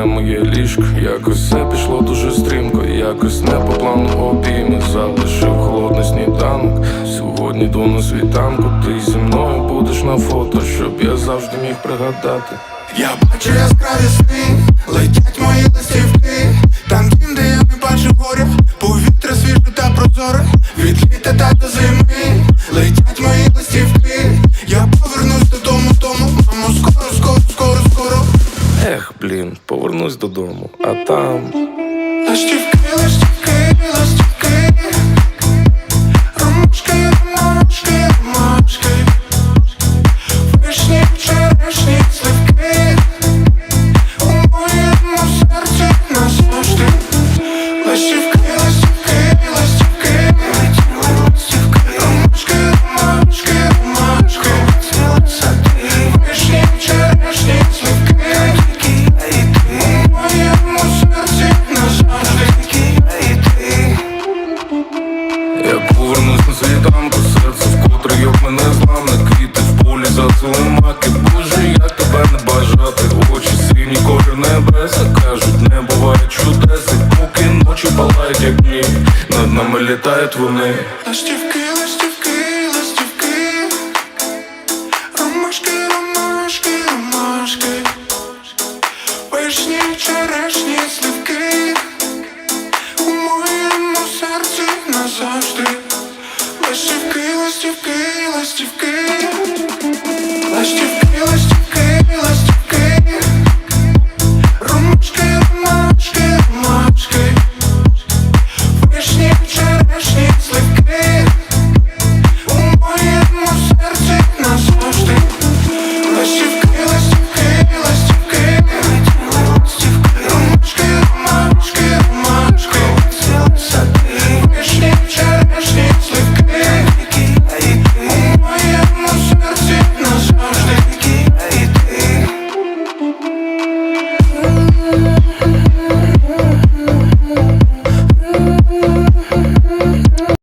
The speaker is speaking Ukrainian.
знає моє ліжко. Якось все пішло дуже стрімко, якось не по плану обійми залишив холодний сніданок. Сьогодні йду на світанку, ти зі мною будеш на фото, щоб я завжди міг пригадати. Я бачу яскраві сни, летять мої листівки, там дім, де я не бачу горя, повітря свіже та прозоре, від літа та блін, повернусь додому, а там. Листівки, листівки, зацілумаки Боже, як тебе не бажати. Очі сині, колір небеса Кажуть, не буває чудес. І поки ночі палають, як дні Над нами літають вони. Листівки, листівки, листівки, ромашки, ромашки, ромашки, вишні, черешні, сливки, у моєму серці назавжди. Листівки, листівки, листівки,